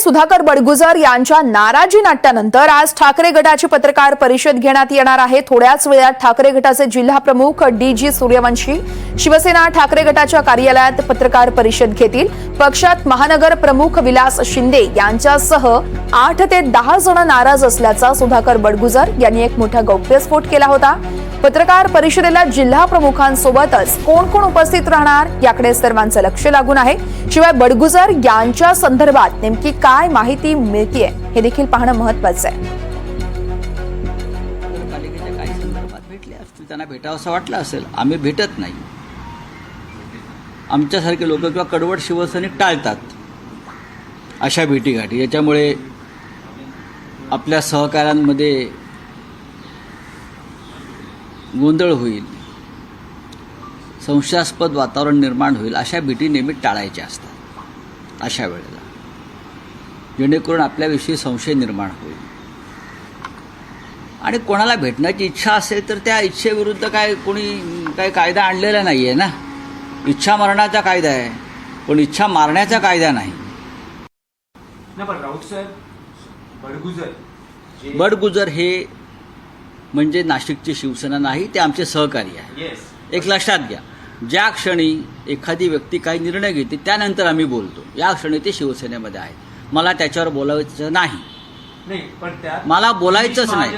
सुधाकर बडगुजर यांच्या नाराजी नाट्यानंतर आज ठाकरे गटाची पत्रकार परिषद घेण्यात येणार आहे. थोड्याच वेळात ठाकरे गटाचे जिल्हा प्रमुख डी जी सूर्यवंशी शिवसेना ठाकरे गटाच्या कार्यालयात पत्रकार परिषद घेतील. पक्षात महानगर प्रमुख विलास शिंदे यांच्यासह आठ ते दहा जण नाराज असल्याचा सुधाकर बडगुजर यांनी एक मोठा गौप्यस्फोट केला होता. पत्रकार परिषदेला जिल्हा प्रमुखांसोबतच कोण कोण उपस्थित राहणार याकडे सर्वांचं लक्ष लागून आहे. शिवाय बडगुजर यांच्या संदर्भात नेमकी काय माहिती मिळतीये हे देखील पाहणं महत्वाचं आहे. त्यांना भेटावं असं वाटलं असेल आम्ही भेटत नाही. आमच्यासारखे लोक किंवा कडवट शिवसैनिक टाळतात अशा भेटीगाठी. याच्यामुळे आपल्या सहकाऱ्यांमध्ये गोंधळ होईल. संशयास्पद वातावरण निर्माण होईल. अशा भेटी नेहमी टाळायच्या असतात. अशा वेळेला. जेणेकरून आपल्याविषयी संशय निर्माण होईल. आणि कोणाला भेटण्याची इच्छा असेल तर त्या इच्छेविरुद्ध काय कोणी काही कायदा आणलेला नाही आहे ना? इच्छा मरणाचा कायदा आहे. पण इच्छा मारण्याचा कायदा नाही. बडगुजर हे म्हणजे नाशिकची शिवसेना नाही ते आमचे सहकारी आहे एक लक्षात घ्या. ज्या क्षणी एखादी व्यक्ती काही निर्णय घेते त्यानंतर आम्ही बोलतो. या क्षणी ते शिवसेनेमध्ये आहे मला त्याच्यावर बोलायचं नाही. मला बोलायचंच नाही.